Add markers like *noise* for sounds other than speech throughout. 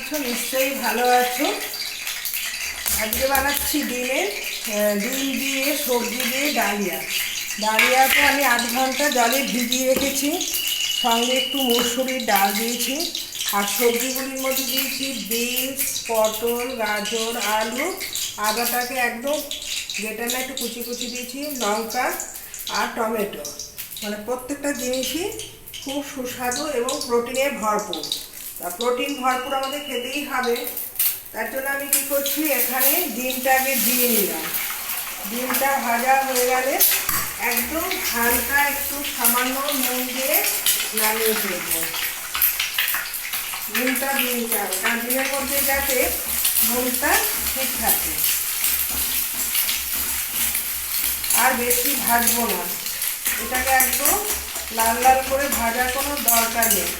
আছো, নিশ্চয়ই ভালো আছো। আজকে বানাচ্ছি ডিমের ডিম দিয়ে সবজি দিয়ে ডালিয়া। ডালিয়াটা আমি আধ ঘণ্টা জলে ভিজিয়ে রেখেছি, সঙ্গে একটু মুসুরির ডাল দিয়েছি, আর সবজিগুলির মধ্যে দিয়েছি বিনস, পটল, গাজর, আলু, আদাটাকে একদম যেটা না একটু কুচি কুচি দিয়েছি, লঙ্কা আর টমেটো। মানে প্রত্যেকটা জিনিসই খুব সুস্বাদু এবং প্রোটিনে ভরপুর। প্রোটিন ভরপুর আমাদের খেতেই হবে। তার জন্য আমি কী করছি, এখানে ডিমটা আগে দিয়ে নিলাম। ডিমটা ভাজা হয়ে গেলে একদম হালকা একটু সামান্য নুন দিয়ে নামিয়ে ফেলব। ডিমটা নিতে হবে কারণ ডিমের মধ্যে যাতে নুনটা ঠিক থাকে। আর বেশি ভাজবো না। এটাকে একদম লাল লাল করে ভাজার কোনো দরকার নেই।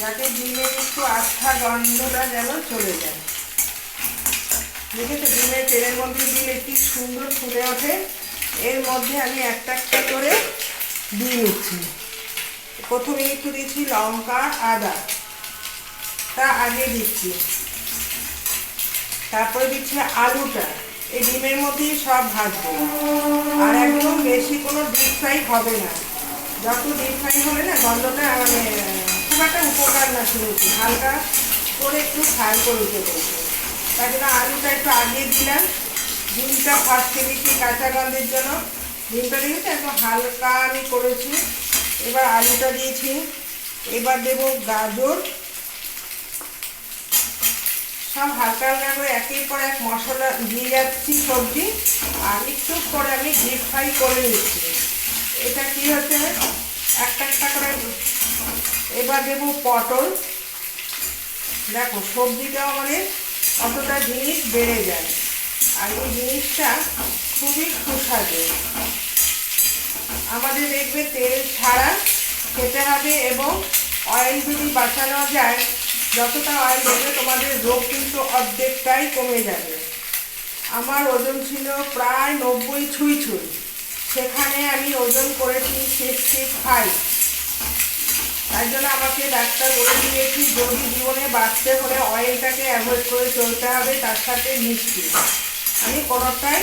যাতে ডিমের একটু আস্থা গন্ধটা যেন চলে যায়। দেখেছ, ডিমের তেলের মধ্যে দিলে কি সুন্দর ফুলে ওঠে। এর মধ্যে আমি একটা একটা করে দিয়ে নিচ্ছি। প্রথমে একটু দিচ্ছি লঙ্কা, আদা। তা আগে দিচ্ছি। তারপরে দিচ্ছি আলুটা। এই ডিমের মধ্যেই সব ভাজবো। আর একদম বেশি কোনো ডিপ ফ্রাই হবে না। যত ডিপ ফ্রাই হবে না, গন্ধটা মানে একটা উপকার না শুনেছি। হালকা করে একটু ফ্রাই করে দিতে বলব তার জন্য আলুটা একটু আগিয়ে দিলাম। ডিমটা ফার্স্টে দিচ্ছি কাঁচা গন্ধের জন্য। ডিমটা দিয়েছি একদম হালকা আমি করেছি। এবার আলুটা দিয়েছি। এবার দেবো গাজর। সব হালকা হালকা করে একের পর এক মশলা দিয়ে যাচ্ছি সবজি। আর একটু পরে আমি ডিপ ফ্রাই করে নিচ্ছি। এটা কি হচ্ছে? একটা একটা করে এবার দেবো পটল। দেখো, সবজিটাও আমাদের কতটা জিনিস বেড়ে যায়। আর এই জিনিসটা খুবই সুস্বাদু। আমাদের দেখবে তেল ছাড়া খেতে হবে এবং অয়েল যদি বাঁচানো যায়, যতটা অয়েল দেবে তোমাদের রোগ কিন্তু অর্ধেকটাই কমে যাবে। আমার ওজন ছিল প্রায় নব্বই ছুঁই ছুঁই। সেখানে আমি ওজন করেছি সিক্সটি ফাইভ তাই জন্য আমাকে ডাক্তার বলে দিয়েছি, যদি জীবনে বাঁচতে হলে অয়েলটাকে অ্যাভয়েড করে চলতে হবে, তার সাথে মিষ্টি। আমি কোনোটাই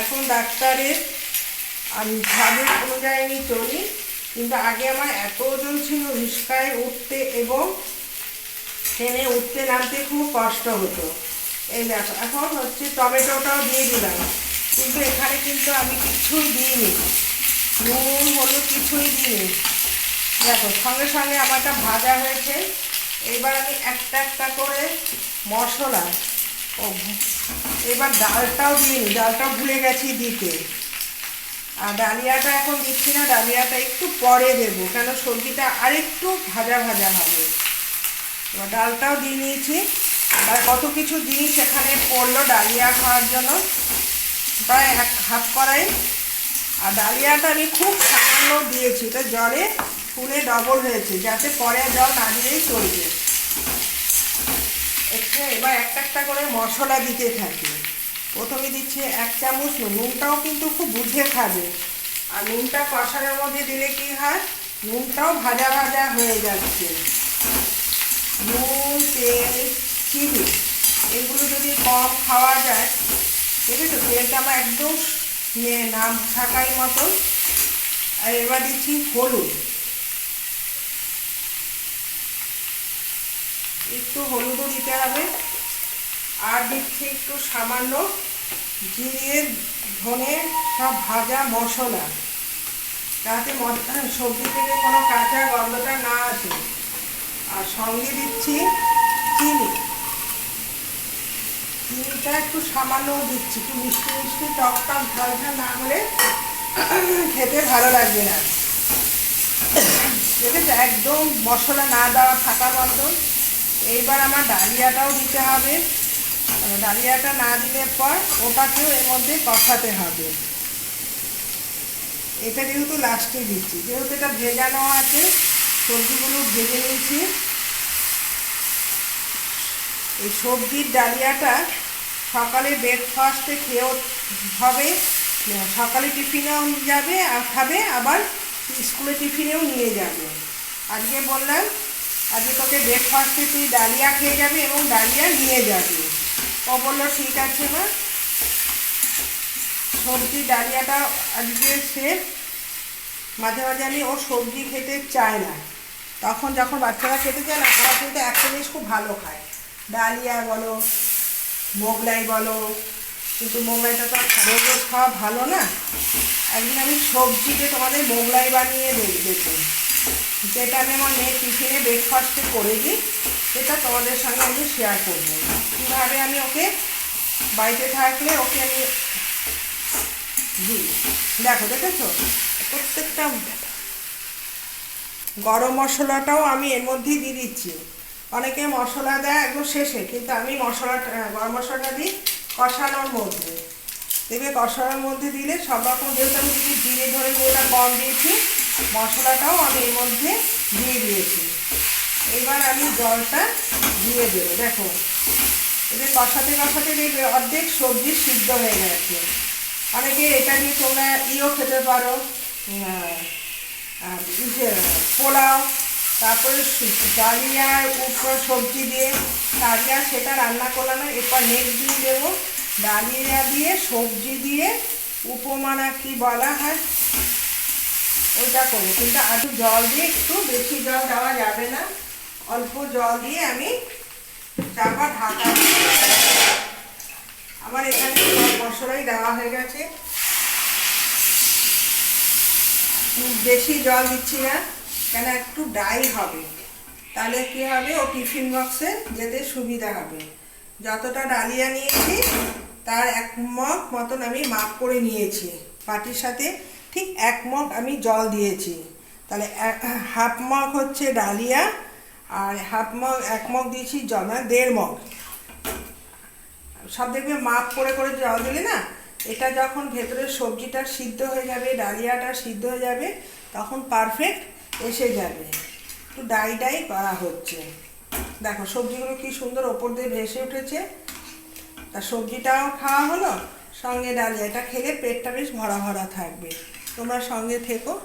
এখন ডাক্তারের, আমি ভাবে অনুযায়ী আমি চলি, কিন্তু আগে আমার এত ওজন ছিল, রিস্কায় উঠতে এবং ট্রেনে উঠতে নামতে খুব কষ্ট হতো। এই দেখো এখন হচ্ছে টমেটোটাও দিয়ে দিলাম। কিন্তু এখানে কিন্তু আমি কিছুই দিইনি। নুন, হলুদ কিছুই দিইনি। দেখো, সঙ্গে সঙ্গে আমারটা ভাজা হয়েছে। এবার আমি একটা একটা করে মশলা ও, এবার ডালটাও দিইনি, ডালটাও ভুলে গেছি দিতে। আর ডালিয়াটা এখন দিচ্ছি না, ডালিয়াটা একটু পরে দেবো, কেন সবজিটা আরেকটু ভাজা ভাজা হবে। এবার ডালটাও দিয়ে নিয়েছি। আর কত কিছু জিনিস এখানে পড়ল ডালিয়া খাওয়ার জন্য। প্রায় এক হাফ করাই আর ডালিয়াটা আমি খুব সামান্য দিয়েছি, এটা জলে ফুলে ডবল হয়েছে, যাতে পরে জল না দিলেই চলবে। একটু এবার একটা একটা করে মশলা দিতে থাকি। প্রথমে দিচ্ছি এক চামচ নুন, নুনটাও কিন্তু খুব বুঝে খাবে। আর নুনটা কষানোর মধ্যে দিলে কি হয়? নুনটাও ভাজা ভাজা হয়ে যাচ্ছে। নুন, তেল, চিনি, এগুলো যদি কম খাওয়া যায় দেখেছ তেলটা আমার একদম নে- নাম থাকাই মতো আর এবার দিচ্ছি হলুদ। একটু হলুদও দিতে হবে। আর দিচ্ছি একটু সামান্য জিরে, ধনে, সব ভাজা মশলা। যাতে *coughs* সবজি থেকে কোনো কাঁচা গন্ধটা না আসে। আর সঙ্গে দিচ্ছি চিনি। চিনিটা একটু সামান্য দিচ্ছি, একটু মিষ্টি মিষ্টি টক টক ঝাল না হলে খেতে ভালো লাগবে না। দেখেছ, একদম মশলা না দেওয়া থাকার মতন এইবার আমার ডালিয়াটাও দিতে হবে। ডালিয়াটা না দিলে পর ওটাকেও এর মধ্যে কষাতে হবে। এটা যেহেতু লাস্টে দিচ্ছি, যেহেতু এটা ভেজানো আছে, সবজিগুলো ভেজে নিয়েছি। এই সবজির ডালিয়াটা সকালে ব্রেকফাস্টে খেয়েও হবে। সকালে টিফিনেও যাবে আর খাবে, আবার স্কুলে টিফিনেও নিয়ে যাবে। আজকে বললাম, আজকে তোকে ব্রেকফাস্টে তুই ডালিয়া খেয়ে যাবে এবং ডালিয়া নিয়ে যাবে। ও বলল, ঠিক আছে মা। সবজি ডালিয়াটা আজকে সে মাঝে মাঝে আমি ও সবজি খেতে চায় না। তখন যখন বাচ্চারা খেতে চায় না, ওরা কিন্তু একটা জিনিস খুব ভালো খায়। ডালিয়া বলো মোগলাই বলো, কিন্তু মোগলাইটা তো আর রোজ খাওয়া ভালো না। একদিন আমি সবজিতে তোমাদের মোগলাই বানিয়ে দেখুন যেটা আমি আমার মেয়ের টিফিনে ব্রেকফাস্টে করে দিই, সেটা তোমাদের সঙ্গে আমি শেয়ার করব। কীভাবে আমি ওকে বাড়িতে থাকলে ওকে আমি দিই? দেখো, দেখেছ? প্রত্যেকটা গরম মশলাটাও আমি এর মধ্যেই দিয়ে দিচ্ছি। অনেকে মশলা দেয় একদম শেষে কিন্তু আমি মশলাটা গরম মশলাটা দিই কষানোর মধ্যে। দেখবে কষানোর মধ্যে দিলে সব রকম যেহেতু আমি যদি জিরে ধরে যেটা কম দিয়েছি মশলাটাও আমি এর মধ্যে দিয়ে দিয়েছি। এবার আমি জলটা দিয়ে দেবো। দেখো এবার কষাতে কষাতে দেখবে অর্ধেক সবজি সিদ্ধ হয়ে গেছে। অনেকে এটা দিয়ে তোমরা ইও খেতে পারো আহ, আর এই যে পোলাও তারপরে ডালিয়ার উপর সবজি দিয়ে ডালিয়া সেটা রান্না করলাম। এরপর নেক্সট দিন দেবো ডালিয়া দিয়ে, সবজি দিয়ে উপমা না কি বলা হয়, ওইটা করব। কিন্তু আরও জল দিয়ে একটু বেশি জল দেওয়া যাবে না। অল্প জল দিয়ে আমি চাপা ঢাকা আমার এখানে মশলাই দেওয়া হয়ে গেছে। বেশি জল দিচ্ছি না। কেন একটু ড্রাই হবে? তাহলে কি হবে? ও টিফিন বক্সে যেতে সুবিধা হবে। যতটা ডালিয়া নিয়েছি, তার এক মগ মতন আমি মাপ করে নিয়েছি। পাটির সাথে ঠিক এক মগ আমি জল দিয়েছি। তাহলে হাফ মগ হচ্ছে ডালিয়া আর হাফ মগ, এক মগ দিয়েছি জল দেড় মগ। সব দেখবে মাপ করে করে জল দিলে না, এটা যখন ভেতরের সবজিটা সিদ্ধ হয়ে যাবে, ডালিয়াটা সিদ্ধ হয়ে যাবে, তখন পারফেক্ট এসে যাবে একটু ডাই ডাই করা হচ্ছে। দেখো, সবজিগুলো কি সুন্দর ওপর দিয়ে ভেসে উঠেছে। তা সবজিটাও খাওয়া হলো, সঙ্গে ডালিয়াটা খেলে পেটটা বেশ ভরা ভরা থাকবে। তোমরা সঙ্গে থেকো।